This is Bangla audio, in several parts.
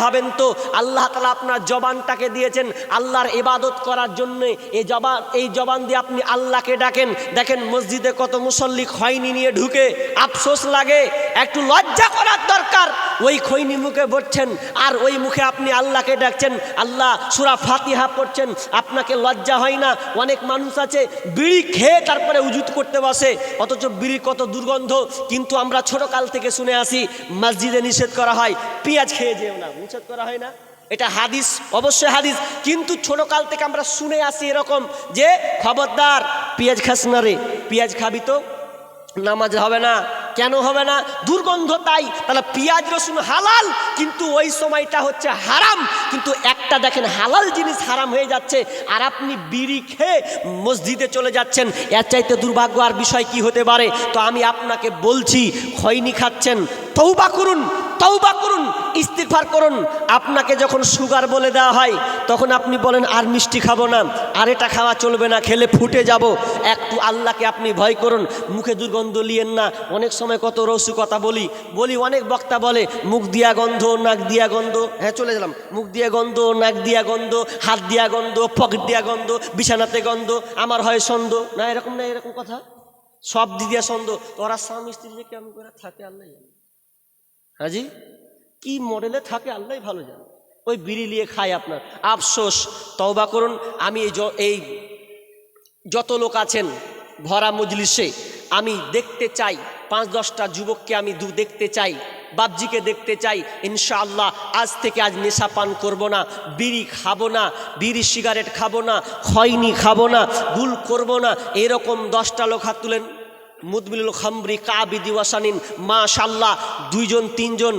ভাবেন তো, আল্লাহ তালা আপনার জবানটাকে দিয়েছেন আল্লাহর ইবাদত করার জন্য। এই জবান এই জবান দিয়ে আপনি আল্লাহকে ডাকেন। দেখেন মসজিদে কত মুসল্লি খয়নি নিয়ে ঢুকে আফসোস লাগে, একটু লজ্জা করার দরকার। ওই খৈনি মুখে বসছেন আর ওই মুখে আপনি আল্লাহকে ডাকছেন, আল্লাহ সুরা ফাতিহা পড়ছেন, আপনাকে লজ্জা হয় না? অনেক মানুষ আছে, বিড়ি খেয়ে তারপরে উজুত করতে বসে, অথচ বিড়ি কত দুর্গন্ধ। কিন্তু আমরা ছোটকাল থেকে শুনে আসি, মসজিদে নিষেধ করা হয়, পেঁয়াজ খেয়ে যেও না নিষেধ করা হয় না। এটা হাদিস, অবশ্যই হাদিস। কিন্তু ছোট কাল থেকে আমরা শুনে আসি এরকম যে, খবরদার, পেঁয়াজ খাস না রে। পেঁয়াজ খাবি তো, নামাজ হবে না। কেন হবে না? দুর্গন্ধ তাই। তাহলে পেঁয়াজ রসুন হালাল, কিন্তু ওই সময়টা হচ্ছে হারাম। কিন্তু একটা দেখেন, হালাল জিনিস হারাম হয়ে যাচ্ছে, আর আপনি বিড়ি খেয়ে মসজিদে চলে যাচ্ছেন। এর চাইতে দুর্ভাগ্য আর বিষয় কি হতে পারে? তো আমি আপনাকে বলছি খৈনি খাচ্ছেন তৌবা করুন। তৌবা করুন ইস্তিফার করুন। আপনাকে যখন সুগার বলে দেওয়া হয়, তখন আপনি বলেন, আর মিষ্টি খাব না, আর এটা খাওয়া চলবে না, খেলে ফুটে যাব। একটু আল্লাহকে আপনি ভয় করুন, মুখে দুর্গন্ধ লিয়েন না। অনেক সময় কত রসু কথা বলি বলি অনেক বক্তা বলে, মুখ দিয়া গন্ধ, নাক দিয়া গন্ধ। হ্যাঁ চলে গেলাম। মুখ দিয়া গন্ধ, নাক দিয়া গন্ধ, হাত দিয়া গন্ধ, পকেট দিয়া গন্ধ, বিছানাতে গন্ধ, আমার হয় সন্দ না, এরকম না, এরকম কথা? সব দিদিয়া সন্দ ওরা স্বামী স্ত্রী যে কেমন করে থাকে, আল্লাহ হাজি কি মডেলে থাকে আল্লাহ ভালো জানে। ওই বিড়ি নিয়ে খায় আপনার। আফসোস, তওবা করুন, আমি এই এই যত লোক আছেন ভরা মজলিসে, আমি দেখতে চাই, পাঁচ দশটা যুবককে আমি দু, দেখতে চাই বাবজিকে দেখতে চাই, ইনশাআল্লাহ আজ থেকে আজ নেশা পান করব না, বিড়ি খাব না, বিড়ি সিগারেট খাব না, খয়নি খাব না গুল করব না, এরকম দশটা লোক হাত তুলেন। মুদমিলুল খামরি কাবিদি ওয়াসানিন মাশাল্লাহ দুইজন, তিনজন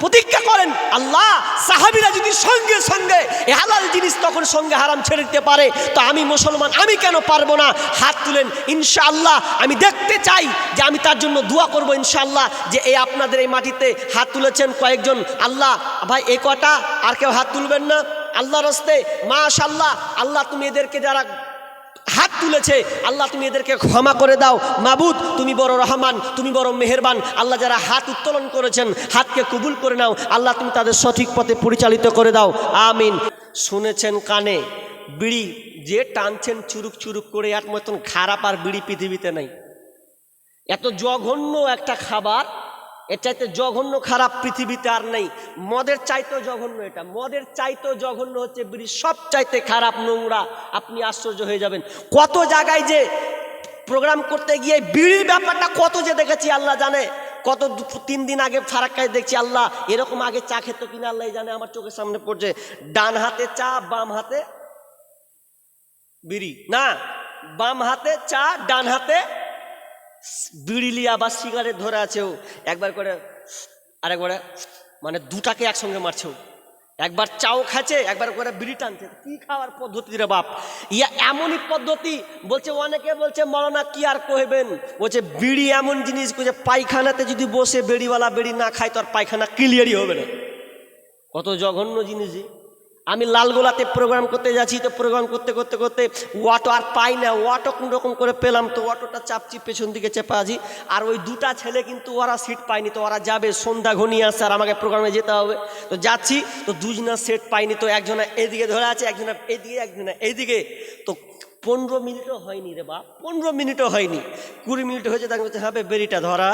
প্রতিজ্ঞা করেন, আল্লাহ, সাহাবিরা যদি সঙ্গে সঙ্গে হালাল জিনিস তখন সঙ্গে হারাম ছেড়ে দিতে পারে, তো আমি মুসলমান, আমি কেন পারব না? হাত তুলেন, ইনশাআল্লাহ, আমি দেখতে চাই যে আমি তার জন্য দোয়া করব, ইনশাআল্লাহ, যে এই আপনাদের এই মাটিতে হাত তুলেছেন কয়েকজন, আল্লাহ, ভাই, এ কটা, আর কেউ হাত তুলবেন না? আল্লাহ রস্তে মাশাল্লাহ আল্লাহ, তুমি এদেরকে যারা তুলেছে। আল্লাহ, তুমি এদেরকে ক্ষমা করে দাও। মাবুদ, তুমি বড় রহমান, তুমি বড় মেহেরবান। আল্লাহ, যারা হাত উত্তোলন করেছেন, হাতকে কবুল করে নাও। আল্লাহ, তুমি তাদের সঠিক পথে পরিচালিত করে দাও। আমিন। শুনেছেন কানে, বিড়ি যে টানছেন চুরুক চুরুক করে, এক মতন খারাপ আর বিড়ি পৃথিবীতে নেই। এত জঘন্য একটা খাবার এর জঘন্য খারাপ পৃথিবীতে আর নেই। মদের চাইতেও জঘন্য এটা। মদের চাইতেও জঘন্য হচ্ছে বিড়ি সব চাইতে খারাপ নোংরা। আপনি আশ্চর্য হয়ে যাবেন। কত জায়গায় যে প্রোগ্রাম করতে গিয়ে বিড়ির ব্যাপারটা কত যে দেখেছি, আল্লাহ জানে। কত তিন দিন আগে ফারাক্কায় দেখছি, আল্লাহ এরকম আগে চা খেত কিনা, আল্লাহ জানে। আমার চোখের সামনে পড়ছে, ডান হাতে চা, বাম হাতে বিড়ি। না, বাম হাতে চা, ডান হাতে বিড়ি লিয়া বা সিগারেট ধরে আছে ও। একবার করে আরেকবারে মানে দুটাকে একসঙ্গে মারছে ও। একবার চাও খাচ্ছে, একবার করে বিড়ি টানছে। কি খাওয়ার পদ্ধতি রে বাপ? ইয়া এমনই পদ্ধতি, বলছে অনেকে বলছে মরনা কি আর কহবেন বলছে, বিড়ি এমন জিনিস যে পায়খানাতে যদি বসে বেড়িওয়ালা বেড়ি না খায় তো আর পায়খানা ক্লিয়ারই হবে না। কত জঘন্য জিনিস। আমি লালগোলাতে প্রোগ্রাম করতে যাচ্ছি, তো প্রোগ্রাম করতে করতে করতে অটো আর পাই না অটো কোন রকম করে পেলাম তো অটোটা চাপছি, পেছন দিকে চেপে আছি। আর ওই দুটা ছেলে কিন্তু ওরা সিট পায়নি, তো ওরা যাবে, সন্ধ্যা ঘনিয়ে আসছে, আর আমাকে প্রোগ্রামে যেতে হবে। তো যাচ্ছি, তো দুজনা সেট পাইনি তো একজনা এদিকে ধরে আছে, একজনা এদিকে, একজনা এইদিকে তো পনেরো মিনিটও হয়নি রে বাপ, পনেরো মিনিটও হয়নি। কুড়ি মিনিট হয়েছে তাকে বলছে হ্যাঁ বেরিটা ধরা।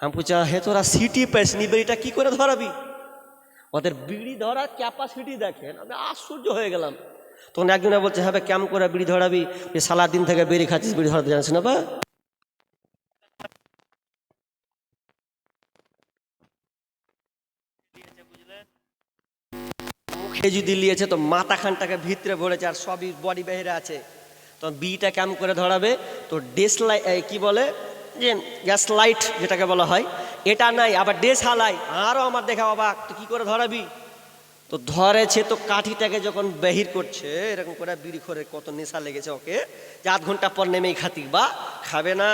আমি বলছি হে, তোরা সিটি পাইসনি বেরিটা কী করে ধরাবি? ওদের বিড়ি ধরার ক্যাপাসিটি দেখেন, আমি আশ্চর্য হয়ে গেলাম। তখন একজনে বলছে হ্যাঁ কেমন করে বিড়ি ধরাবি? যে সালা দিন থেকে বেরি খাচ্ছিস, বিড়ি ধরাতে জানিস না বা মুখে যদি লিয়েছে, তো মাথা খানটাকে ভিতরে ভরেছে আর সবই বডি বাইরে আছে। তো বিটা কেমন করে ধরাবে? তো ডেস লাইট কি বলে? যে গ্যাস লাইট যেটাকে বলা হয় এটা নাই, আবার ডেস হালাই। আরও আমার দেখা বাবা তো কী করে ধরাবি? তো ধরেছে তো কাঠিটাকে যখন বেহির করছে, এরকম করে বিড়ি করে কত নেশা লেগেছে ওকে, যে আধ ঘণ্টা পর নেমেই খাতি, বা খাবে না,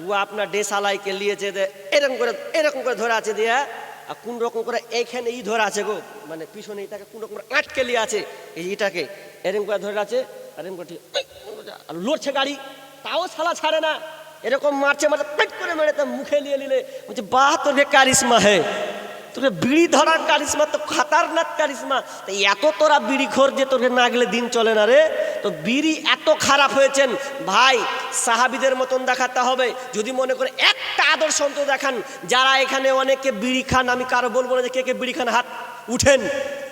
ও আপনার ডেসালাইকে লিয়েছে এরকম করে এরকম করে ধরে আছে দিয়ে, আর কোন রকম করে এইখানে ই ধরে আছে গো মানে পিছনে এটাকে কোন রকম করে আটকে লিয়ে আছে এই এটাকে এরকম করে ধরে আছে, আর এরকম করে লড়ছে গাড়ি, তাও ছালা ছাড়ে না। এরকম মারছে মারছে, পেট করে মেরে তো মুখে নিয়ে নিলে। বলছে, বাহ, তোর কারিশমা হে। তোকে বিড়ি ধরার কারিশমা তো খাতারনাক কারিশমা। তো এত তোরা বিড়ি খোর যে তোকে না গেলে দিন চলে না রে? তো বিড়ি এত খারাপ হয়েছেন। ভাই, সাহাবিদের মতন দেখাতে হবে। যদি মনে করে একটা আদর্শ অন্তত দেখান, যারা এখানে অনেকে বিড়ি খান, আমি কারও বলব না যে কে কে বিড়ি খান, হাত উঠেন।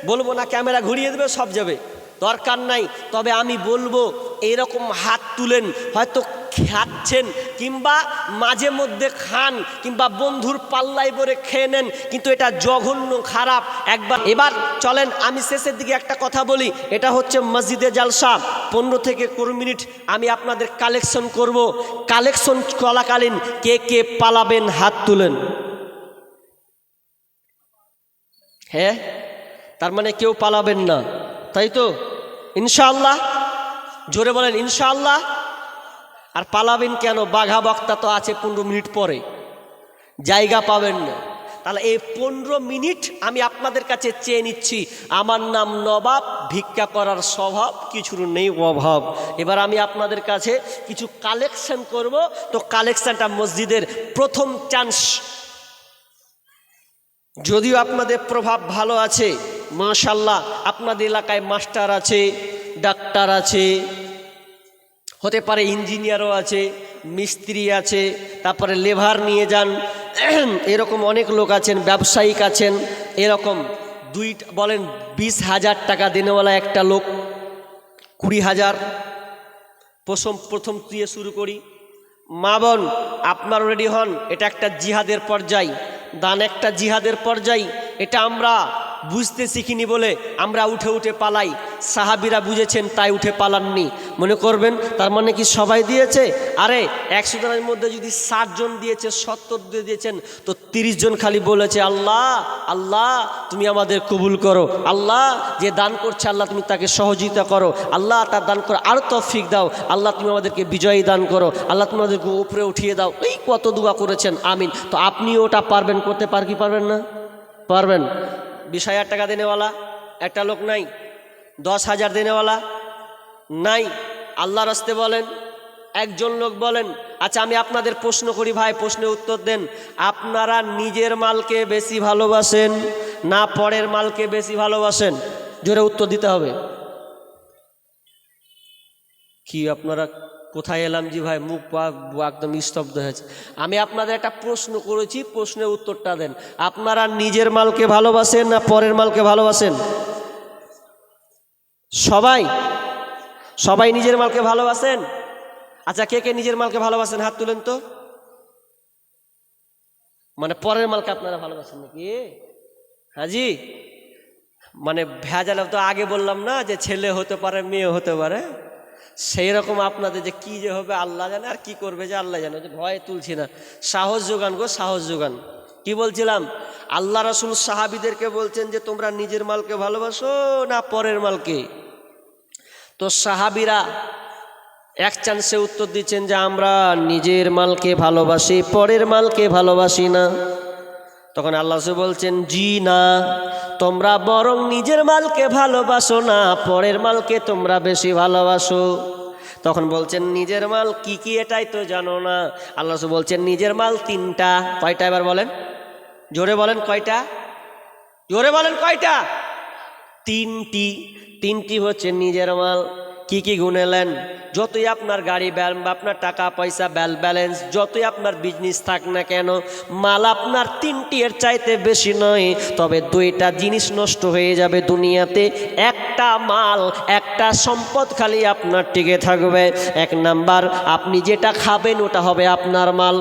বলব না, ক্যামেরা ঘুরিয়ে দেবে, সব যাবে। দরকার নাই। তবে আমি বলব এইরকম হাত তুলেন, হয়তো খাচ্ছেন, কিংবা মাঝে মধ্যে খান, কিংবা বন্ধুর পাল্লাই পরে খেয়ে নেন, কিন্তু এটা জঘন্য খারাপ। একবার, এবার চলেন, আমি শেষের দিকে একটা কথা বলি। এটা হচ্ছে মসজিদে জালসা। পনেরো থেকে কুড়ি মিনিট আমি আপনাদের কালেকশন করব। কালেকশন চলাকালীন কে কে পালাবেন, হাত তুলেন। হ্যাঁ? তার মানে কেউ পালাবেন না। তাই তো? ইনশাআল্লাহ, জোরে বলেন ইনশাআল্লাহ। আর পালাবেন কেন? বাঘা বক্তা তো আছে পনেরো মিনিট পরে। জায়গা পাবেন না। তাহলে এই পনেরো মিনিট আমি আপনাদের কাছে চেয়ে নিচ্ছি, আমার নাম নবাব, ভিক্ষা করার স্বভাব, কিছুর নেই অভাব। এবার আমি আপনাদের কাছে কিছু কালেকশন করব। তো কালেকশানটা মসজিদের প্রথম চান্স যদিও আপনাদের প্রভাব ভালো আছে মাশাল্লাহ আপনাদের এলাকায় মাস্টার আছে, ডাক্তার আছে, হতে পারে ইঞ্জিনিয়ারও আছে, মিস্ত্রি আছে, তারপরে লেভার নিয়ে যান এরকম অনেক লোক আছেন, ব্যবসায়িক আছেন, এরকম দুই, বলেন বিশ হাজার টাকা দিনেওয়ালা একটা লোক, কুড়ি হাজার, প্রথম প্রথম দিয়ে শুরু করি, মা বোন, আপনার রেডি হন, এটা একটা জিহাদের পর্যায় দান একটা জিহাদের পর্যায় এটা আমরা বুঝতে শিখিনি বলে আমরা উঠে উঠে পালাই। সাহাবিরা বুঝেছেন, তাই উঠে পালাননি। মনে করবেন, তার মানে কি সবাই দিয়েছে? আরে, একশো জনের মধ্যে যদি ষাট জন দিয়েছে, সত্তর দিয়ে দিয়েছেন, তো তিরিশ জন খালি বলেছে, আল্লাহ আল্লাহ, তুমি আমাদের কবুল করো। আল্লাহ, যে দান করছে, আল্লাহ তুমি তাকে সহযোগিতা করো। আল্লাহ, তার দান করো আরও তফিক দাও। আল্লাহ, তুমি আমাদেরকে বিজয়ী দান করো। আল্লাহ, তুমি আমাদেরকে উপরে উঠিয়ে দাও। এই কত দুয়া করেছেন, আমিন। তো আপনিও ওটা পারবেন, করতে পার কি পারবেন না? পারবেন। বিশ হাজার টাকা দেনেওয়ালা, একটা লোক নাই। দশ হাজার দেনেওয়ালা নাই। আল্লাহ রাস্তে বলেন, একজন লোক বলেন আচ্ছা আমি আপনাদের প্রশ্ন করি ভাই প্রশ্নের উত্তর দেন। আপনারা নিজের মালকে বেশি ভালোবাসেন না পরের মালকে বেশি ভালোবাসেন? জোরে উত্তর দিতে হবে। কি আপনারা কোথায় এলাম জি ভাই? মুখ পা একদম স্তব্ধ হয়েছে। আমি আপনাদের একটা প্রশ্ন করেছি, প্রশ্নের উত্তরটা দেন। আপনারা নিজের মালকে ভালোবাসেন না পরের মালকে ভালোবাসেন? সবাই? সবাই নিজের মালকে ভালোবাসেন? আচ্ছা কে কে নিজের মালকে ভালোবাসেন? হাত তুলেন তো। মানে পরের মালকে আপনারা ভালোবাসেন নাকি? হাজি মানে ভেজাল তো আগে বললাম না যে ছেলে হতে পারে, মেয়ে হতে পারে। সেই রকম আপনাদের যে কি যে হবে আল্লাহ জানে আর কি করবে যে আল্লাহ জানে যে ভয় তুলছি না। সাহস যোগান গো, সাহস যোগান। কি বলছিলাম? আল্লাহ রসুল সাহাবিদেরকে বলছেন যে, তোমরা নিজের মালকে ভালোবাসো না পরের মালকে? তো সাহাবিরা এক চান্সে উত্তর দিচ্ছেন যে, আমরা নিজের মালকে ভালোবাসি, পরের মালকে ভালোবাসি না। তখন আল্লাহ বলছেন, জি না, তোমরা বরং নিজের মালকে ভালোবাসো না, পরের মালকে তোমরা বেশি ভালোবাসো। তখন বলছেন, নিজের মাল কি কি এটাই তো জানো না। আল্লাহ বলছেন, নিজের মাল তিনটা। কয়টা এবার বলেন? জোরে বলেন কয়টা? জোরে বলেন কয়টা? তিনটি। তিনটি হচ্ছে নিজের মাল। কি কি গুনেলেন যতই আপনার গাড়ি আপনার টাকা, পয়সা, ব্যাল ব্যালেন্স, যতই আপনার বিজনেস থাক না কেন, মাল আপনার তিনটি এর চাইতে বেশি নয়। তবে দুইটা জিনিস নষ্ট হয়ে যাবে দুনিয়াতে। একটা মাল, একটা সম্পদ খালি আপনার টিকে থাকবে। এক নাম্বার, আপনি যেটা খাবেন ওটা হবে আপনার মাল।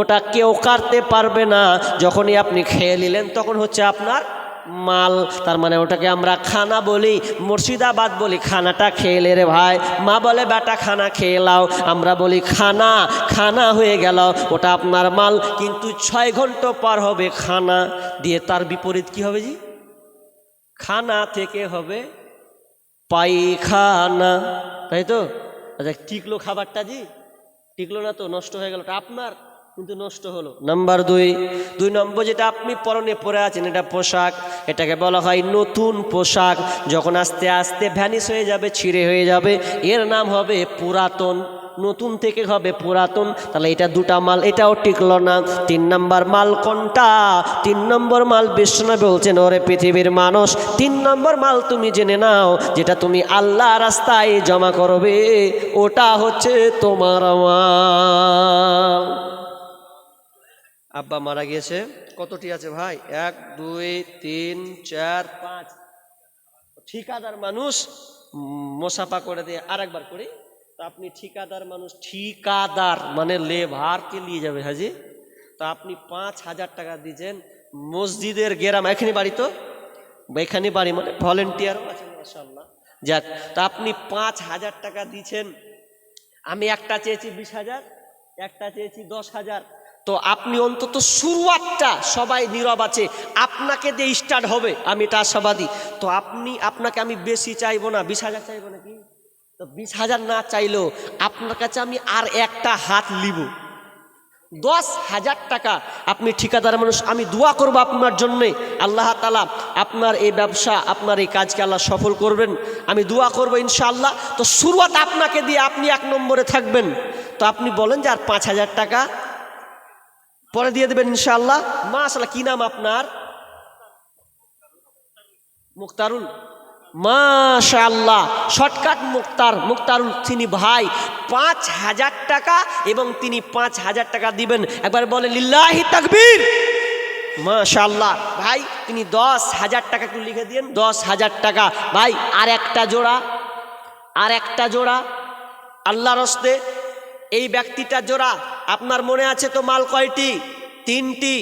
ওটা কেউ কাটতে পারবে না। যখনই আপনি খেয়ে নিলেন, তখন হচ্ছে আপনার মাল, তার মানে ওটাকে আমরা খানা বলি, মুর্শিদাবাদ বলি, খানাটা খেয়ে রে ভাই। মা বলে, বেটা, খানা খেয়ে লাও। আমরা বলি, খানা খানা হয়ে গেল, ওটা আপনার মাল। কিন্তু ছয় ঘণ্টা পার হবে খানা, দিয়ে তার বিপরীত কি হবে জি? খানা থেকে হবে পায়খানা। তাই তো? আচ্ছা টিকলো খাবারটা জি? টিকলো না তো, নষ্ট হয়ে গেল। আপনার কিন্তু নষ্ট হলো। নাম্বার দুই দুই নম্বর যেটা আপনি পরনে পরে আছেন, এটা পোশাক। এটাকে বলা হয় নতুন পোশাক। যখন আস্তে আস্তে ভ্যানিস হয়ে যাবে, ছিঁড়ে হয়ে যাবে, এর নাম হবে পুরাতন। নতুন থেকে হবে পুরাতন। তাহলে এটা দুটা মাল, এটাও টিকলো না। তিন নম্বর মাল কোনটা? তিন নম্বর মাল বিষ্ণু বলছেন, ওরে পৃথিবীর মানুষ, তিন নম্বর মাল তুমি জেনে নাও, যেটা তুমি আল্লাহ রাস্তায় জমা করবে, ওটা হচ্ছে তোমার মাল। আব্বা মারা গিয়েছে। কতটি আছে ভাই? এক, দুই, তিন, চার, পাঁচ। ঠিকাদার মানুষ মোসাফা করে দিয়ে আরেকবার করি। তো আপনি ঠিকাদার মানুষ, ঠিকাদার মানে লেভারকে নিয়ে যাবে হাজি। তো আপনি পাঁচ হাজার টাকা দিয়েছেন মসজিদের গেরাম। এখানে বাড়ি তো? এখানে বাড়ি মানে ভলেন্টিয়ারও আছেন মাসাল্লাহ যাক, তা আপনি পাঁচ হাজার টাকা দিয়েছেন। আমি একটা চেয়েছি বিশ হাজার, একটা চেয়েছি দশ হাজার। তো আপনি অন্তত শুরুয়াতটা সবাই নীরব আছে, আপনাকে দিয়ে স্টার্ট হবে, আমি এটা আশাবাদী। তো আপনি, আপনাকে আমি বেশি চাইব না, বিশ হাজার চাইব নাকি? তো বিশ হাজার না চাইলেও আপনার কাছে আমি আর একটা হাত লিব। দশ হাজার টাকা, আপনি ঠিকাদার মানুষ, আমি দোয়া করব আপনার জন্যে। আল্লাহ তালা আপনার এই ব্যবসা, আপনার এই কাজকে আল্লাহ সফল করবেন। আমি দোয়া করব ইনশাআল্লাহ। তো শুরুয়াত আপনাকে দিয়ে আপনি এক নম্বরে থাকবেন। তো আপনি বলেন যে আর পাঁচ হাজার টাকা পরে দিয়ে দেবেন ইনশাআল্লাহ। মা আসলে কি নাম আপনার? মুক্তারুল। মাশাল্লাহ শর্টকাট মুক্তার, মুক্তারুল, তিনি ভাই, পাঁচ হাজার টাকা এবং তিনি পাঁচ হাজার টাকা দিবেন। একবার বলে লিল্লাহি তাকবীর! মাশাল্লাহ ভাই, তিনি দশ হাজার টাকা একটু লিখে দিন দশ হাজার টাকা। ভাই, আর একটা জোড়া, আর একটা জোড়া আল্লাহ রস্তে এই ব্যক্তিটা জোড়া আপনার মনে আছে তো মাল কয়টি? তিনটি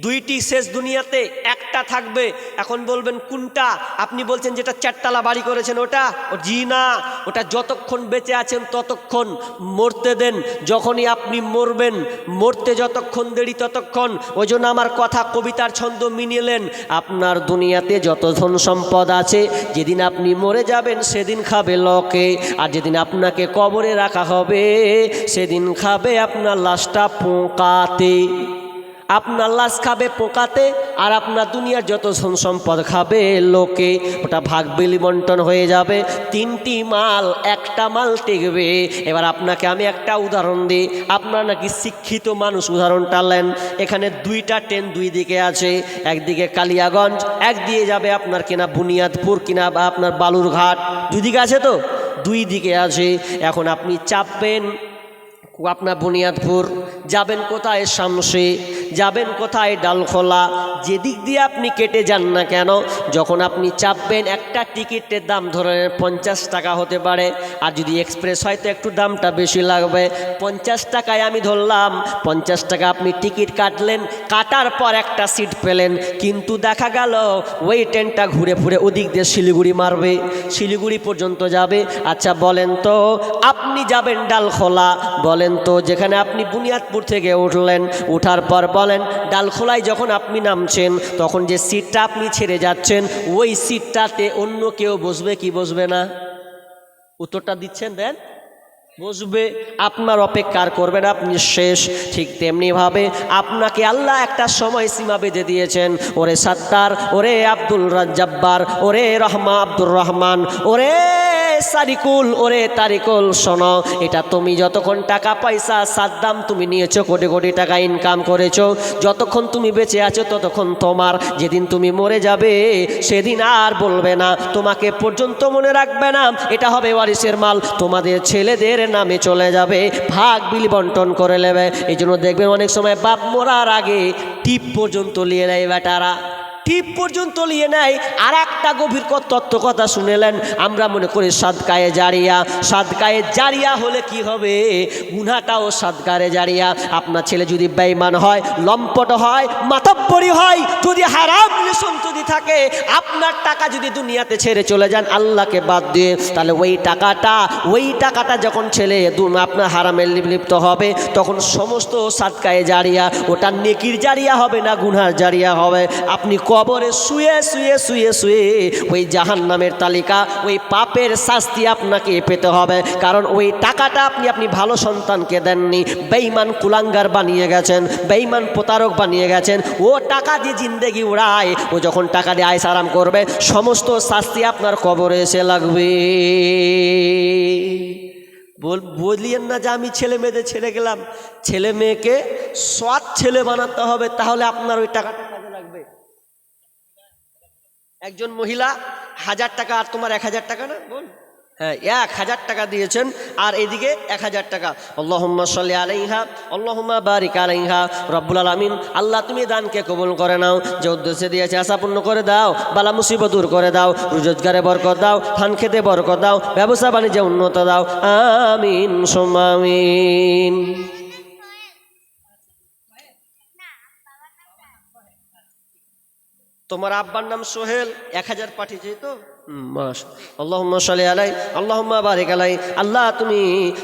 দুইটি শেষ দুনিয়াতে একটা থাকবে। এখন বলবেন, কোনটা? আপনি বলছেন যেটা চারতলা বাড়ি করেছেন, ওটা? ও, জি না। ওটা যতক্ষণ বেঁচে আছেন ততক্ষণ মরতে দেন। যখনই আপনি মরবেন, মরতে যতক্ষণ দেরি ততক্ষণ। ওই জন্য আমার কথা, কবিতার ছন্দ মিনিলেন আপনার দুনিয়াতে যত ধন সম্পদ আছে, যেদিন আপনি মরে যাবেন, সেদিন খাবে লকে। আর যেদিন আপনাকে কবরে রাখা হবে, সেদিন খাবে আপনার লাশটা পোকাতে। আপনার লাশ খাবে পোকাতে, আর আপনার দুনিয়ার যত ধন সম্পদ খাবে লোকে, ওটা ভাগ বিলি বন্টন হয়ে যাবে, তিনটি মাল, একটা মাল টিকবে। এবার আপনাকে আমি একটা উদাহরণ দিই। আপনার নাকি শিক্ষিত মানুষ, উদাহরণটা নেন। এখানে দুইটা ট্রেন দুই দিকে আছে, একদিকে কালিয়াগঞ্জ একদিকে যাবে আপনার কিনা বুনিয়াদপুর, কিনা বা আপনার বালুরঘাট। দুই দিকে আছে তো? দুই দিকে আছে। এখন আপনি চাপবেন আপনার বুনিয়াদপুর যাবেন কোথায় শামসে? যাবেন কোথায় ডালখোলা? যেদিক দিয়ে আপনি কেটে যান না কেন? যখন আপনি চাপবেন, একটা টিকিটের দাম ধরেন পঞ্চাশ টাকা হতে পারে। আর যদি এক্সপ্রেস হয়, তো একটু দামটা বেশি লাগবে। পঞ্চাশ টাকায় আমি ধরলাম, পঞ্চাশ টাকা আপনি টিকিট কাটলেন, কাটার পর একটা সিট পেলেন। কিন্তু দেখা গেল, ওই ট্রেনটা ঘুরে ফুরে ওদিক দিয়ে শিলিগুড়ি মারবে। শিলিগুড়ি পর্যন্ত যাবে। আচ্ছা বলেন তো, আপনি যাবেন ডালখোলা? বলেন তো, যেখানে আপনি বুনিয়াদপুর থেকে উঠলেন। উঠার পর বলেন, ডালখোলায় যখন আপনি নামছেন, তখন যে সিটটা আপনি ছেড়ে যাচ্ছেন, ওই সিটটাতে অন্য কেউ বসবে কি বসবে না? উত্তরটা দিচ্ছেন দেন। বসবে, আপনার অপেক্ষার করবেন আপনি শেষ। ঠিক তেমনিভাবে আপনাকে আল্লাহ একটা সময় সীমা বেঁধে দিয়েছেন। ওরে সাত্তার, ওরে আব্দুল রাজ্জাব্বার, ওরে রহমা আব্দুর রহমান, ওরে সারিকুল ওরে তারিকুল, শোনো, এটা তুমি যতক্ষণ টাকা পয়সা, সাদ্দাম তুমি নিয়েছো, কোটি কোটি টাকা ইনকাম করেছ, যতক্ষণ তুমি বেঁচে আছো, ততক্ষণ তোমার, যেদিন তুমি মরে যাবে, সেদিন আর বলবে না, তোমাকে পর্যন্ত মনে রাখবে না, এটা হবে ওয়ারিসের মাল, তোমাদের ছেলেদের নামে চলে যাবে, ভাগ বিলি বন্টন করে নেবে এই জন্য দেখবেন অনেক সময় বাপ মরার আগে টিপ পর্যন্ত নিয়ে নেয় বেটারা। টিপ পর্যন্ত লিয়ে নেয় আর একটা গভীর তত্ত্ব কথা শুনেলেন আমরা মনে করি সাদকায়ে জারিয়া সাদকায়ে জারিয়া হলে কি হবে? গুনাটাও সাদকারে জারিয়া। আপনার ছেলে যদি বেইমান হয়, লম্পট হয়, মাতব্বরি হয়, যদি হারাম লিসন যদি থাকে, আপনার টাকা যদি দুনিয়াতে ছেড়ে চলে যান, আল্লাহকে বাদ দিয়ে, তাহলে ওই টাকাটা ওই টাকাটা যখন ছেলে আপনার হারামে লিপ্ত হবে, তখন সমস্ত সাদকায়ে জারিয়া, ওটা নেকির জারিয়া হবে না গুনহার জারিয়া হবে? আপনি কবরে শুয়ে শুয়ে শুয়ে শুয়ে ওই জাহান নামের তালিকা, ওই পাপের শাস্তি আপনাকে পেতে হবে। কারণ ওই টাকাটা আপনি আপনি ভালো সন্তানকে দেননি। বেইমান কুলাঙ্গার বানিয়ে গেছেন বেইমান প্রতারক বানিয়ে গেছেন। ও টাকা দিয়ে জিন্দেগি উড়ায়, ও যখন টাকা দিয়ে আয়স আরাম করবে, সমস্ত শাস্তি আপনার কবরে এসে লাগবে। বল, বলিয়েন না যে আমি ছেলে মেয়েদের ছেড়ে গেলাম। ছেলে মেয়েকে সৎ ছেলে বানাতে হবে, তাহলে আপনার ওই টাকাটা একজন মহিলা, হাজার টাকা আর তোমার এক হাজার টাকা না? বল। হ্যাঁ এক হাজার টাকা দিয়েছেন আর এদিকে এক হাজার টাকা। আল্লাহুম্মা সাল্লি আলাইহা, আল্লাহুম্মা বারিক আলাইহা। রব্বুল আলামিন, আল্লাহ তুমি দানকে কবুল করে নাও, যে উদ্দেশ্যে দিয়েছে আশা পূর্ণ করে দাও, বালা মুসিবত দূর করে দাও, রোজগারে বরকত দাও, ধান খেতে বরকত দাও, ব্যবসা বাণিজ্যে উন্নত দাও। আমিন সোমামিন তোমার আব্বার নাম সোহেল, এক হাজার পাঠিয়েছে তো আল্লাহম্মা সালে আলাই, আল্লাহম্মা বারিক আল্লাহ তুমি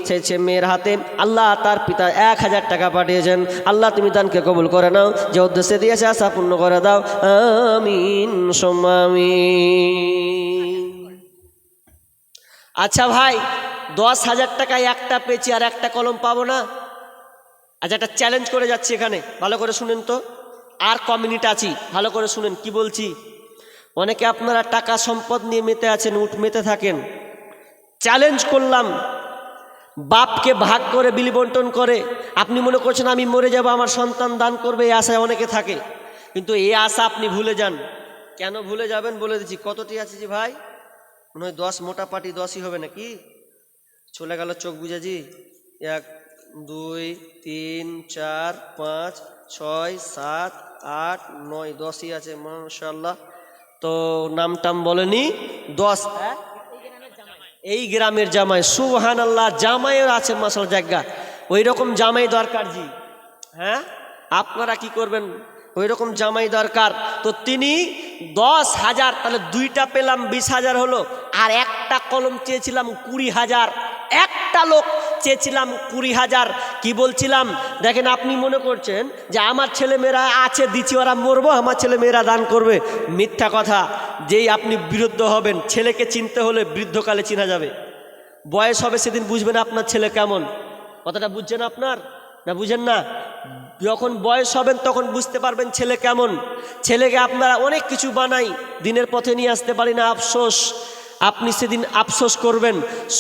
সেই সে মেয়ের হাতে, আল্লাহ তার পিতা এক হাজার টাকা পাঠিয়েছেন। আল্লাহ তুমি দানকে কবুল করে নাও, যে উদ্দেশ্যে দিয়েছে আশা পূর্ণ করে দাও। আমিন সোমামিন আচ্ছা ভাই, দশ হাজার টাকায় একটা পেয়েছি আর একটা কলম পাবো না? আচ্ছা একটা চ্যালেঞ্জ করে যাচ্ছি এখানে। ভালো করে শুনেন তো। আর ক মিনিট আছি, ভালো করে শুনেন, কি বলছি? অনেকে আপনারা টাকা সম্পদ নিয়ে মেতে আছেন, উঠ মেতে থাকেন। চ্যালেঞ্জ করলাম, বাপকে ভাগ করে বিলি বন্টন করে। আপনি মনে করছেন আমি মরে যাব, আমার সন্তান দান করবে, এই আশায় অনেকে থাকে। কিন্তু এই আশা আপনি ভুলে যান। কেন ভুলে যাবেন বলে দিচ্ছি, কতটি আছে জি ভাই? মনে হয় দশ, মোটা পাটি দশই হবে নাকি? চলে গেল চোখ বুঝেছি এক, দুই, তিন, চার, পাঁচ, ছয়, সাত আট, নয়, দশই আছে মাশাল্লাহ তো নাম টাম বলেনি, দশ হ্যাঁ? এই গ্রামের জামাই সুবহান আল্লাহ জামাইয়ের আছে মাসাল জায়গা। ওই রকম জামাই দরকার জি হ্যাঁ? আপনারা কি করবেন? ওই রকম জামাই দরকার। তো তিনি দশ হাজার, তাহলে দুইটা পেলাম, বিশ হাজার হলো। আর একটা কলম চেয়েছিলাম কুড়ি হাজার। একটা লোক চেয়েছিলাম কুড়ি হাজার। কি বলছিলাম? দেখেন, আপনি মনে করছেন যে আমার ছেলে মেয়েরা আছে, দিচ্ছি, ওরা মরবো, আমার ছেলে মেয়েরা দান করবে। মিথ্যা কথা। যেই আপনি বিরুদ্ধ হবেন, ছেলেকে চিনতে হলে বৃদ্ধকালে চিনা যাবে। বয়স হবে, সেদিন বুঝবেন আপনার ছেলে কেমন। কথাটা বুঝছেন আপনার? না বুঝেন না? যখন বয়স হবেন, তখন বুঝতে পারবেন ছেলে কেমন। ছেলেকে আপনারা অনেক কিছু বানাই, দিনের পথে নিয়ে আসতে পারি না, আফসোস। আপনি সেদিন আফসোস করবেন,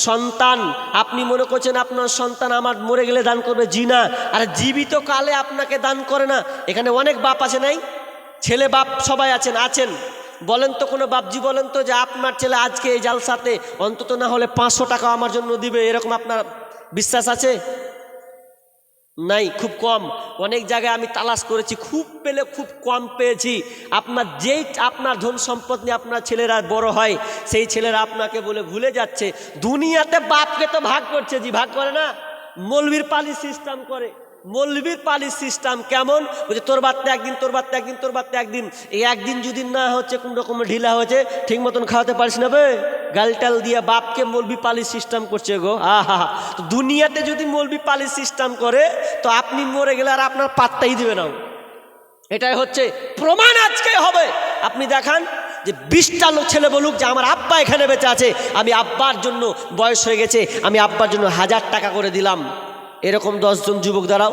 সন্তান, আপনি মনে করছেন আপনার সন্তান আমার মরে গেলে দান করবে, জি না। আর জীবিত কালে আপনাকে দান করে না। এখানে অনেক বাপ আছে নাই? ছেলে বাপ সবাই আছেন আছেন। বলেন তো কোনো বাপজি, বলেন তো যে আপনার ছেলে আজকে এই জালসাতে অন্তত না হলে পাঁচশো টাকা আমার জন্য দিবে, এরকম আপনার বিশ্বাস আছে? নাই, খুব কম। অনেক জায়গায় আমি তালাশ করেছি, খুব পেলে খুব কম পেয়েছি। আপনার যেই আপনার ধন সম্পদ নিয়ে আপনার ছেলেরা বড় হয়, সেই ছেলেরা আপনাকে বলে ভুলে যাচ্ছে। দুনিয়াতে বাপকে তো ভাগ করছে জি, ভাগ করে না? মলবির পালি সিস্টেম করে। মলবির পালির সিস্টেম কেমন? বলছে, তোর বাচ্চা একদিন, তোর বাচ্চা একদিন, তোর বাচ্চা একদিন। এই একদিন যদি না হচ্ছে, কোন রকম ঢিলা হয়েছে, ঠিক মতন খাওয়াতে পারিস না বে। গালটাল দিয়ে বাপকে মলবি পালির সিস্টেম করছে গো। আহা, হা তো দুনিয়াতে যদি মলবি পালির সিস্টেম করে, তো আপনি মরে গেলে আর আপনার পাত্তাই দিবে না। এটাই হচ্ছে প্রমাণ আজকে হবে। আপনি দেখান যে বিশটা লোক ছেলে বলুক যে আমার আব্বা এখানে বেঁচে আছে। আমি আব্বার জন্য বয়স হয়ে গেছে। আমি আব্বার জন্য হাজার টাকা করে দিলাম। এরকম দশজন যুবক দাঁড়াও।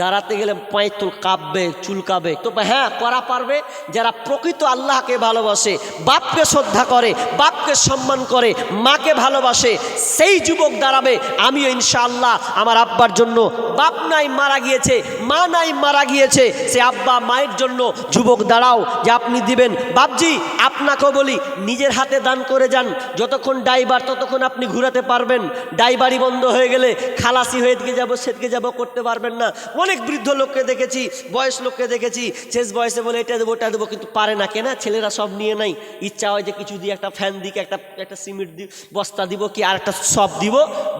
দাঁড়াতে গেলে পাঁচতুল কাঁপবে, চুলকাবে। তো হ্যাঁ করা পারবে। যারা প্রকৃত আল্লাহকে ভালোবাসে, বাপকে শ্রদ্ধা করে, বাপকে সম্মান করে, মাকে ভালোবাসে, সেই যুবক দাঁড়াবে। আমিও ইনশাআল্লাহ আমার আব্বার জন্য বাপ নাই মারা গিয়েছে, মা নাই মারা গিয়েছে, সে আব্বা মায়ের জন্য যুবক দাঁড়াও, যে আপনি দিবেন। বাপজি, আপনাকেও বলি, নিজের হাতে দান করে যান। যতক্ষণ ড্রাইভার, ততক্ষণ আপনি ঘুরাতে পারবেন। ড্রাইভারই বন্ধ হয়ে গেলে খালাসি হয়ে যাব, সেদিকে যাব, করতে পারবেন না। অনেক বৃদ্ধ লোককে দেখেছি, বয়স লোককে দেখেছি, শেষ বয়সে বলে, এটা দেবো, ওটা দেবো। কিন্তু পারে না। কেনা ছেলেরা সব নিয়ে নাই। ইচ্ছা হয় যে কিছু দিয়ে একটা ফ্যান দিকে, একটা একটা সিমেন্ট দি বস্তা দিব কি, আর একটা সব দিব।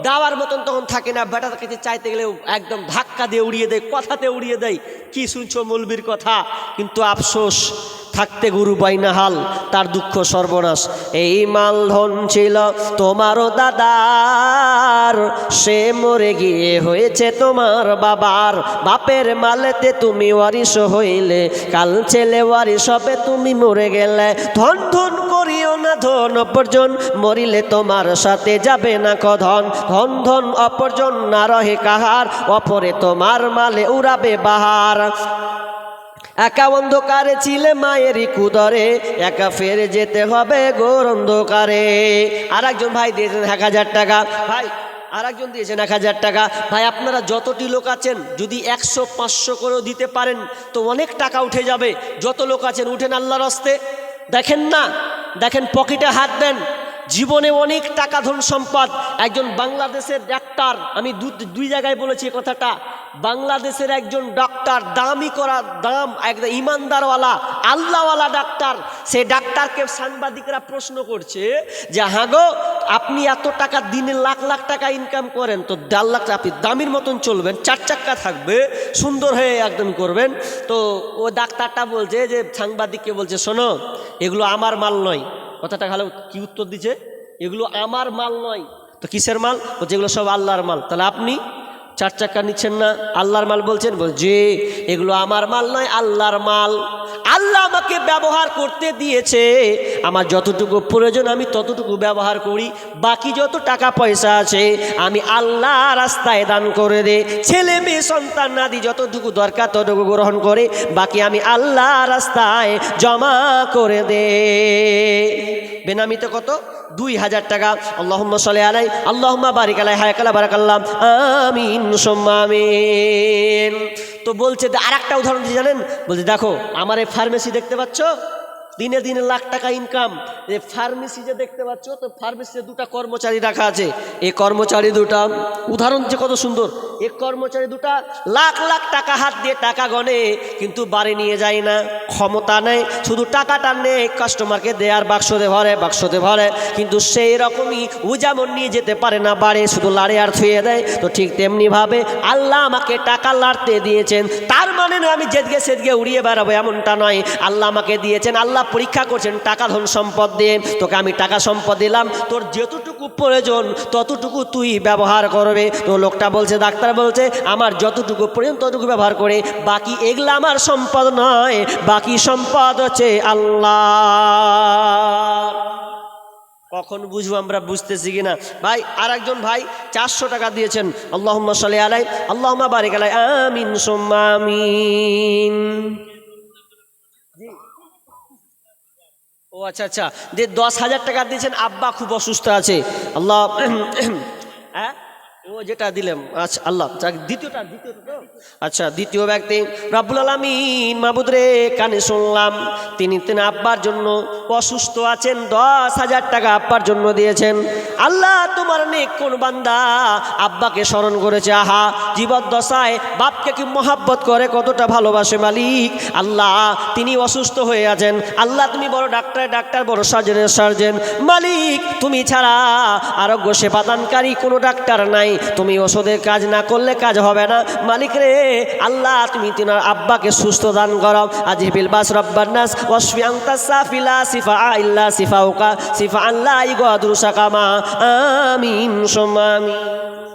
দেওয়ার মতন তখন থাকে না। বেটার কাছে চাইতে গেলে একদম ধাক্কা দিয়ে উড়িয়ে দেয়, কথাতে উড়িয়ে দেয়। কি শুনছো মৌলবীর কথা? কিন্তু আফসোস থাকতে গুরু বাইনা হাল তার দুঃখ সর্বনাশ। এই মালধন ছিল তোমারও দাদার, সে মরে গিয়ে হয়েছে তোমার বাবার। বাপের মালেতে তুমি ওয়ারিস হইলে, কাল ছেলে ওয়ারিস হবে, তুমি মরে গেলে। ধন ধন করিও না, ধন অপরজন, মরিলে তোমার সাথে যাবে না কধন। ধন ধন অপরজন না রহে কাহার, অপরে তোমার মালে উড়াবে বাহার। একা অন্ধকারে ছিলে মায়েরই কুদরে, একা ফেরে যেতে হবে গোর অন্ধকারে। আর একজন ভাই দিয়েছেন এক হাজার টাকা। ভাই আর একজন দিয়েছেন এক হাজার টাকা। ভাই, আপনারা যতটি লোক আছেন, যদি একশো, পাঁচশো করেও দিতে পারেন, তো অনেক টাকা উঠে যাবে। যত লোক আছেন, উঠেন আল্লাহর হস্তে। দেখেন না, দেখেন পকেটে হাত দেন। জীবনে অনেক টাকা ধন সম্পদ। একজন বাংলাদেশের ডাক্তার, আমি দুই জায়গায় বলেছি কথাটা। বাংলাদেশের একজন ডাক্তার, দামি করা দাম, একদম ইমানদারওয়ালা, আল্লাহওয়ালা ডাক্তার, সে ডাক্তারকে সাংবাদিকরা প্রশ্ন করছে যে হ্যাঁ গো, আপনি এত টাকা দিনে লাখ লাখ টাকা ইনকাম করেন, তো দেড় লাখ, আপনি দামির মতন চলবেন, চার চাক্কা থাকবে, সুন্দর হয়ে একদম করবেন। তো ও ডাক্তারটা বলছে যে, সাংবাদিককে বলছে, শোনো, এগুলো আমার মাল নয়। কথাটা ভালো কি উত্তর দিছে? এগুলো আমার মাল নয়। তো কিসের মাল? ও যেগুলো সব আল্লাহর মাল। তাহলে আপনি চার চাক্কা নিচ্ছেন না, আল্লাহর মাল বলছেন? বল যে এগুলো আমার মাল নয়, আল্লাহর মাল। আল্লাহ আমাকে ব্যবহার করতে দিয়েছে। আমার যতটুকু প্রয়োজন, আমি ততটুকু ব্যবহার করি। বাকি যত টাকা পয়সা আছে, আমি আল্লাহ রাস্তায় দান করে দে। ছেলে মেয়ে, সন্তান নাদি যতটুকু দরকার, ততটুকু গ্রহণ করে। বাকি আমি আল্লাহ রাস্তায় জমা করে দে। বেনামিতে কত? দুই হাজার টাকা। আল্লাহুম্মা সাল্লি আলাই, আল্লাহুম্মা বারিক আলাই হায়াকালা বারাকাল্লাহ আমিন, সুম্মা আমিন। তো বলছে আর একটা উদাহরণ দিয়ে জানেন? বলছে দেখো আমার এই ফার্মেসি দেখতে পাচ্ছ? দিনে দিনে লাখ টাকা ইনকাম এই ফার্মেসি যে দেখতে পাচ্ছ, তো ফার্মেসিতে দুটা কর্মচারী রাখা আছে। এই কর্মচারী দুটা, উদাহরণ যে কত সুন্দর। এই কর্মচারী দুটা লাখ লাখ টাকা হাত দিয়ে টাকা গনে কিন্তু বাড়ি নিয়ে যায় না, ক্ষমতা নেই। শুধু টাকাটা নেই কাস্টমারকে দেয়ার বাক্সতে ভরে বাক্সতে ভরে। কিন্তু সেই রকমই ও যেমন নিয়ে যেতে পারে না বাড়ি, শুধু লাড়ে আর ছুঁয়ে দেয়। তো ঠিক তেমনিভাবে আল্লাহ আমাকে টাকা লাড়তে দিয়েছেন। তার মানে না আমি যেদিকে সেদিকে উড়িয়ে বেড়াবো, এমনটা নয়। আল্লাহ আমাকে দিয়েছেন। আল্লাহ পরীক্ষা করছেন, টাকা ধন সম্পদ দিয়ে। তোকে আমি টাকা সম্পদ দিলাম, তোর যতটুকু প্রয়োজন, ততটুকু তুই ব্যবহার করবে। তো লোকটা বলছে, ডাক্তার বলছে, আমার যতটুকু প্রয়োজন, ততটুকু ব্যবহার করে। বাকি এগুলা আমার সম্পদ নয়, বাকি সম্পদ হচ্ছে আল্লাহ। কখন বুঝব আমরা, বুঝতেছি কিনা ভাই আর একজন ভাই চারশো টাকা দিয়েছেন। আল্লাহ সালে আলাই আল্লাহ বারিক আলাই আমিন, সোম্মা আমিন জি। ও আচ্ছা আচ্ছা। যে দশ হাজার টাকা দিয়েছেন আব্বা খুব অসুস্থ আছে। আল্লাহ হ্যাঁ? ও যেটা দিলাম আচ্ছা আল্লাহ দ্বিতীয়টা দ্বিতীয়টা আচ্ছা দ্বিতীয় ব্যক্তি, রাব্বুল আলামিন মাহবুদ রে কানে শুনলাম, তিনি তিনি আব্বার জন্য অসুস্থ আছেন, দশ হাজার টাকা আব্বার জন্য দিয়েছেন। আল্লাহ তোমার নেক কোন বান্দা আব্বাকে স্মরণ করেছে, আহা, জীবদ্দশায় বাপকে কি মহাব্বত করে, কতটা ভালোবাসে মালিক। আল্লাহ, তিনি অসুস্থ হয়ে আছেন, আল্লাহ, তুমি বড় ডাক্তার ডাক্তার, বড় সার্জনের সার্জেন। মালিক, তুমি ছাড়া আরোগ্য সেবাদানকারী কোনো ডাক্তার নাই। তুমি ওষুধের কাজ না করলে কাজ হবে না। মালিক রে, আল্লাহ, তুমি তিনার আব্বাকে সুস্থ দান করাও। আজিবিল বাস রব্বান্নাস ওয়াসফি আনতা সাফিলা, সিফা ইল্লা সিফাউকা, সিফা আল্লাহ ইগাদুর সাকামা, আমিন সুম্মা আমিন।